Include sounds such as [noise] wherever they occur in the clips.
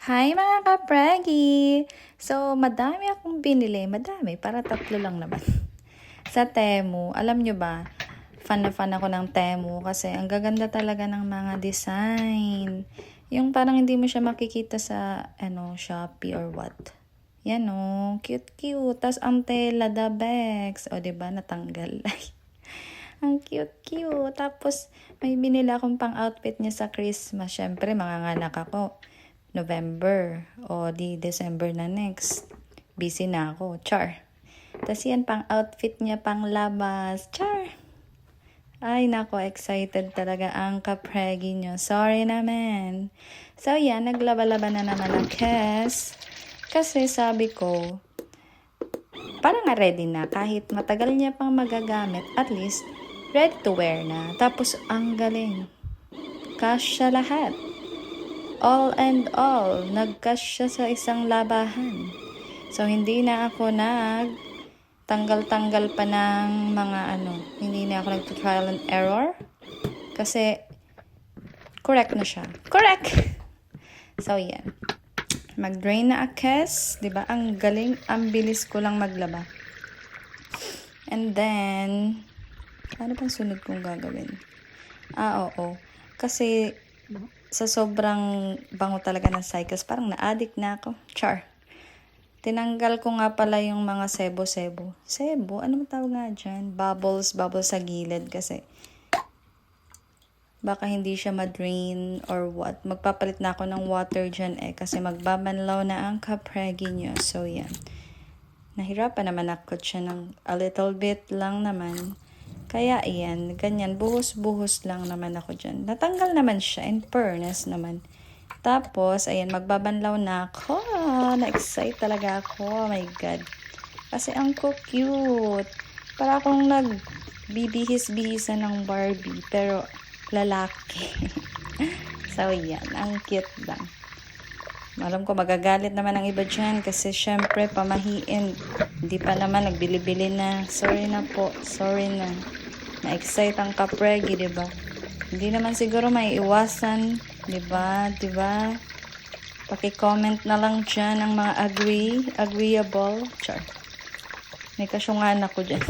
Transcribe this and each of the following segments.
Hi mga kapregi! So, madami akong binili. Madami, para tatlo lang naman. [laughs] Sa Temu, alam nyo ba, fan na fan ako ng Temu kasi ang gaganda talaga ng mga design. Yung parang hindi mo siya makikita sa ano, Shopee or what. Yan o, cute cute. Tapos ang tela, the bags. O, ba diba, natanggal. [laughs] ang cute cute. Tapos, may binili akong pang outfit niya sa Christmas. Siyempre, manganganak ako. November o di December na next. Busy na ako. Char. Tapos yan, pang outfit niya pang labas. Char. Ay, nako, excited talaga ang kapregi nyo. Sorry naman. So, yan, naglaba-laba na naman ang Kes. Kasi sabi ko, parang nga ready na. Kahit matagal niya pang magagamit, at least, ready to wear na. Tapos, ang galing. Kasya lahat all and all, nagkas siya sa isang labahan. So, hindi na ako nag tanggal-tanggal pa ng mga ano, hindi na ako nag-trial and error. Kasi, correct na siya. Correct! [laughs] So, yan. Mag-drain na akes. ba diba? Ang galing, ang bilis ko lang maglaba. And then, ano pang sunod kong gagawin? Ah, oo. Kasi, sa sobrang bango talaga ng cycles, parang na-addict na ako. Char. Tinanggal ko nga pala yung mga sebo-sebo. Sebo? Ano tawag nga dyan? Bubbles, bubbles sa gilid kasi baka hindi siya ma-drain or what. Magpapalit na ako ng water dyan eh kasi magbabanlaw na ang kapregi nyo. So, yan. Nahirapan naman ako siya ng a little bit lang naman. Kaya ayan, ganyan, buhos-buhos lang naman ako dyan. Natanggal naman siya, in fairness naman. Tapos, ayan, magbabanlaw na ako. Na-excite talaga ako. Oh my God. Kasi ang cute. Para akong nagbibihis-bihisan ng Barbie. Pero, lalaki. [laughs] so, yan. Ang cute lang. Alam ko magagalit naman ang iba dyan kasi syempre pamahiin. Hindi pa naman nagbili-bili na. Sorry na po. Sorry na. Na-excite ang kapregi, di ba? Hindi naman siguro may iwasan, di ba? Di ba? Paki-comment na lang dyan ang mga agree, agreeable. Char. May kasyungan ako dyan.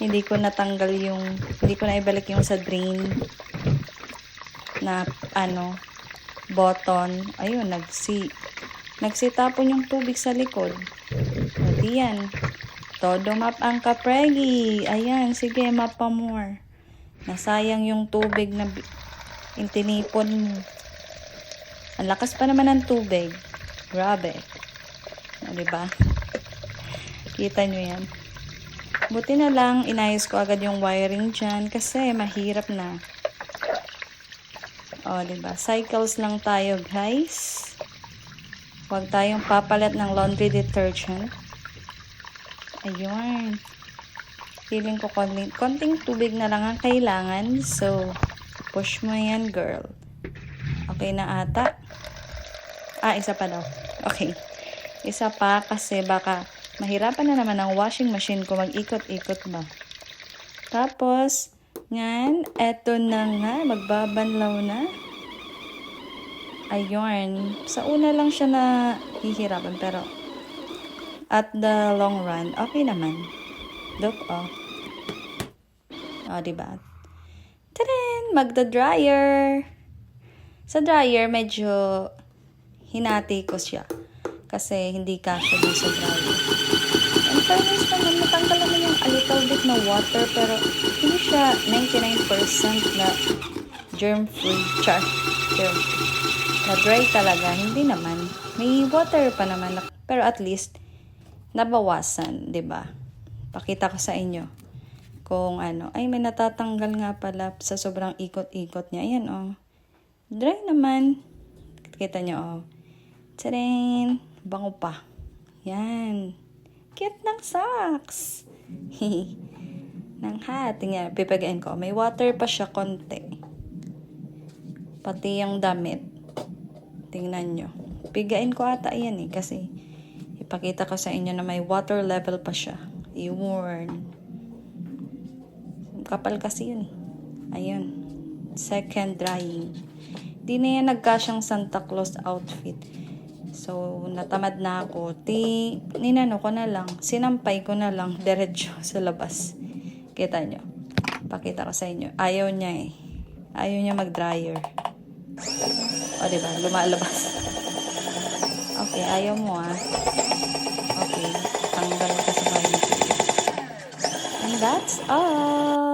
hindi ko natanggal yung, hindi ko na ibalik yung sa drain na ano, button. Ayun, nagsi, nagsitapon yung tubig sa likod. O, yan. Todo map ang kapregi. Ayan, sige, map pa more. Nasayang yung tubig na intinipon mo. Ang lakas pa naman ng tubig. Grabe. O, diba? Kita nyo yan. Buti na lang, inayos ko agad yung wiring dyan kasi mahirap na. O, diba? Cycles lang tayo, guys. Huwag tayong papalit ng laundry detergent. Ayun. Feeling ko konting, konting tubig na lang ang kailangan. So, push mo yan, girl. Okay na ata. Ah, isa pa daw. Okay. Isa pa kasi baka mahirapan na naman ang washing machine ko mag-ikot-ikot ba. Tapos, yan, eto na nga, magbabanlaw na. Ayun. Sa una lang siya na hihirapan pero at the long run, okay naman. Look, oh. Oh, diba? Tadin! Magda-dryer! Sa dryer, medyo hinati ko siya. Kasi hindi kasya din sa dryer. And fairness naman, natanggal naman yung a little bit na water, pero hindi siya 99% na germ-free. Char. Germ-free. Na-dry talaga. Hindi naman. May water pa naman. Pero at least, nabawasan, 'di ba? Pakita ko sa inyo kung ano, ay may natatanggal nga pala sa sobrang ikot-ikot niya. Ayan oh. Dry naman. Kita niyo oh. Tadang! Bango pa. Yan. Cute ng socks. [laughs] ng hat. Tingnan, pipagain ko. May water pa siya konti. Pati yung damit. Tingnan nyo. Pigain ko ata yan eh. Kasi Ipakita ko sa inyo na may water level pa siya. Iworn. Kapal kasi yun. Ayun. Second drying. Di na yan nagkasyang Santa Claus outfit. So, natamad na ako. Ti, ninano ko na lang. Sinampay ko na lang. Diretso sa labas. Kita nyo. Pakita ko sa inyo. Ayaw niya eh. Ayaw niya mag-dryer. O, diba? Lumalabas. Okay, ayaw mo ah. Okay. Tanggal ka sa. And that's all.